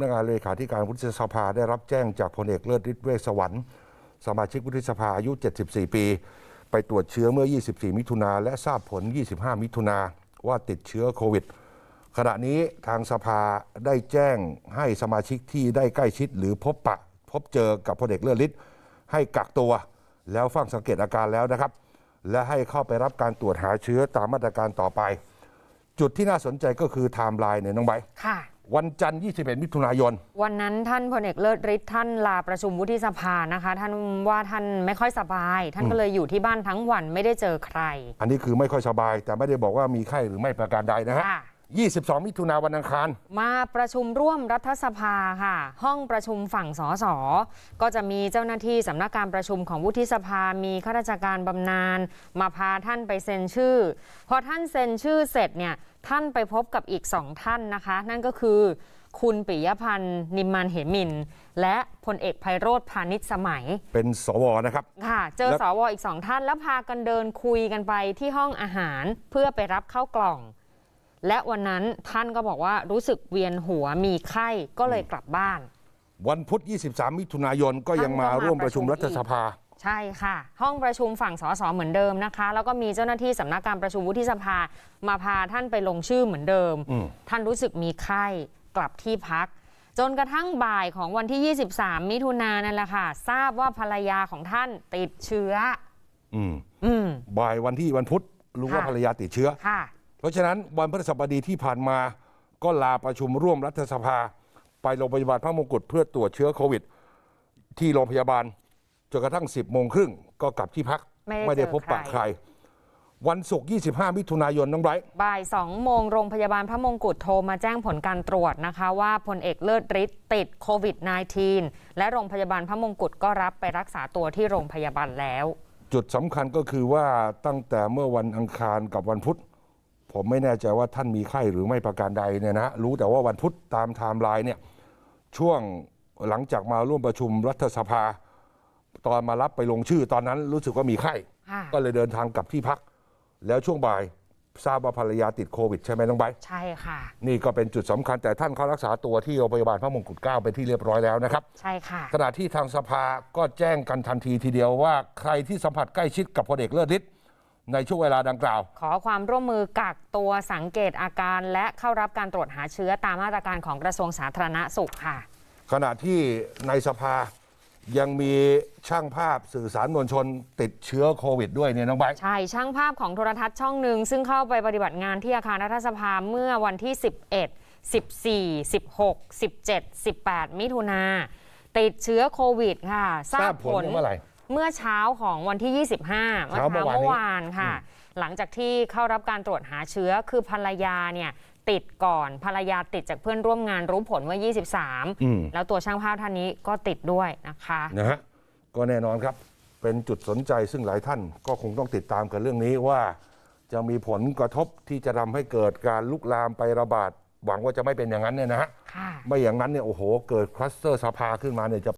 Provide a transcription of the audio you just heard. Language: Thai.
นักงานเลขาธิการวุฒิสภาได้รับแจ้งจากพลเอกเลิศฤทธิ์เวชสวรรค์สมาชิกวุฒิสภาอายุ 74 ปี ไปตรวจเชื้อเมื่อ 24 มิถุนาและทราบผล 25 มิถุนาว่าติดเชื้อโควิด ขณะนี้ทางสภาได้แจ้งให้สมาชิกที่ได้ใกล้ชิดหรือพบปะ พบเจอกับพลเอกเลิศฤทธิ์ให้กักตัว แล้วเฝ้าสังเกตอาการแล้วนะครับ และให้เข้าไปรับการตรวจหาเชื้อตามมาตรการต่อไป จุดที่น่าสนใจก็คือไทม์ไลน์เนี่ยน้องใบค่ะ วันจันทร์21 มิถุนายน วันนั้นท่านพลเอกเลิศฤทธิ์ท่านลาประชุมวุฒิสภานะคะ ท่านว่าท่านไม่ค่อยสบาย ท่านก็เลยอยู่ที่บ้านทั้งวันไม่ได้เจอใคร อันนี้คือไม่ค่อยสบาย แต่ไม่ได้บอกว่ามีไข้หรือไม่ประการใดนะฮะค่ะ 22 มิถุนาวันอังคาร มาประชุมร่วมรัฐสภาค่ะ ห้องประชุมฝั่งสสก็จะมีเจ้าหน้าที่สำนักการประชุมของวุฒิสภามีข้าราชการบำนาญมาพาท่านไปเซ็นชื่อ พอท่านเซ็นชื่อเสร็จเนี่ยท่านไปพบกับอีกสองท่านนะคะ นั่นก็คือคุณปิยพันธ์นิมมันเหมิน และพลเอกไพโรธพาณิชสมัย เป็นสวนะครับ ค่ะ เจอแล้วสวอีกสองท่านแล้วพากันเดินคุยกันไปที่ห้องอาหารเพื่อไปรับข้าวกล่อง และวันนั้นท่านก็บอกว่ารู้สึกเวียนหัวมีไข้ก็เลยกลับบ้าน วันพุธ 23 มิถุนายนก็ยังมาท่านก็มาร่วมประชุมประชุมรัฐสภา ใช่ค่ะ ห้องประชุมฝั่งสสเหมือนเดิมนะคะ แล้วก็มีเจ้าหน้าที่สำนักการประชุมวุฒิสภา มาพาท่านไปลงชื่อเหมือนเดิมอืมท่านรู้สึกมีไข้กลับที่พักจนกระทั่งบ่ายของวันที่ 23 มิถุนายนนั่นแหละค่ะ ทราบว่าภรรยาของท่านติดเชื้อ อืม อืม บ่ายวันที่วันพุธรู้ว่าค่ะภรรยาติดเชื้อ ค่ะ เพราะฉะนั้นวันพฤหัสบดีที่ผ่านมาก็ลาประชุมร่วมรัฐสภา ไปโรงพยาบาลพระมงกุฎเพื่อตรวจเชื้อโควิด ที่โรงพยาบาลจนกระทั่ง 10โมงครึ่งก็กลับที่พักไม่ได้ได้พบปะเจอใคร ใคร วันศุกร์25 มิถุนายนน้องไบรท์บ่าย2โมงโรงพยาบาลพระมงกุฎโทรมาแจ้งผลการตรวจนะคะ ว่าพลเอกเลิศฤทธิ์ติดโควิด -19 และโรงพยาบาลพระมงกุฎก็รับไปรักษาตัวที่โรงพยาบาลแล้ว จุดสำคัญก็คือว่าตั้งแต่เมื่อวันอังคารกับวันพุธ ผมไม่แน่ใจว่าท่านมีไข้หรือไม่ประการใดเนี่ยนะรู้แต่ว่าวันพุธตามไทม์ไลน์เนี่ยช่วงหลังจากมาร่วมประชุมรัฐสภา ตอนมารับไปลงชื่อตอนนั้นรู้สึกว่ามีไข้ ค่ะก็เลยเดินทางกลับที่พัก แล้วช่วงบ่ายทราบว่าภรรยาติดโควิดใช่ไหมน้องไบร์ทใช่ค่ะ นี่ก็เป็นจุดสำคัญแต่ท่านเข้ารักษาตัวที่โรงพยาบาลพระมงกุฎเกล้าเป็นที่เรียบร้อยแล้วนะครับ ใช่ค่ะ ขณะที่ทางสภาก็แจ้งกันทันทีทีเดียวว่าใครที่สัมผัสใกล้ชิดกับพลเอกเลิศฤทธิ์ ในช่วงเวลาดังกล่าว ขอความร่วมมือกักตัวสังเกตอาการ และเข้ารับการตรวจหาเชื้อตามมาตรการของกระทรวงสาธารณสุขค่ะ ขณะที่ในสภายังมีช่างภาพสื่อสารมวลชนติดเชื้อโควิดด้วยเนี่ยน้องไบร์ทใช่ช่างภาพของโทรทัศน์ช่องหนึ่งซึ่งเข้าไปปฏิบัติงานที่อาคารรัฐสภาเมื่อวันที่ 11 14 16 17 18 มิถุนาติดเชื้อโควิดค่ะทราบผลเมื่อไหร่ เมื่อเช้าของวันที่ 25 เมื่อเช้าเมื่เช้าอวานนี้เมื่อวานค่ะ หลังจากที่เข้ารับการตรวจหาเชื้อคือภรรยาเนี่ยติดก่อนภรรยาติดจากเพื่อนร่วมงานรู้ผลว่าอืม23 แล้วตัวช่างภาพท่านนี้ก็ติดด้วยนะคะนะฮะก็แน่นอนครับเป็นจุดสนใจซึ่งหลายท่านก็คงต้องติดตามกันเรื่องนี้ว่าจะมีผลกระทบที่จะทำให้เกิดการลุกลามไประบาดหวังว่าจะไม่เป็นอย่างนั้นเนี่ยนะฮะค่ะไม่อย่างนั้นเนี่ยโอ้โห เกิดคลัสเตอร์สภาขึ้นมาเนี่ยจะ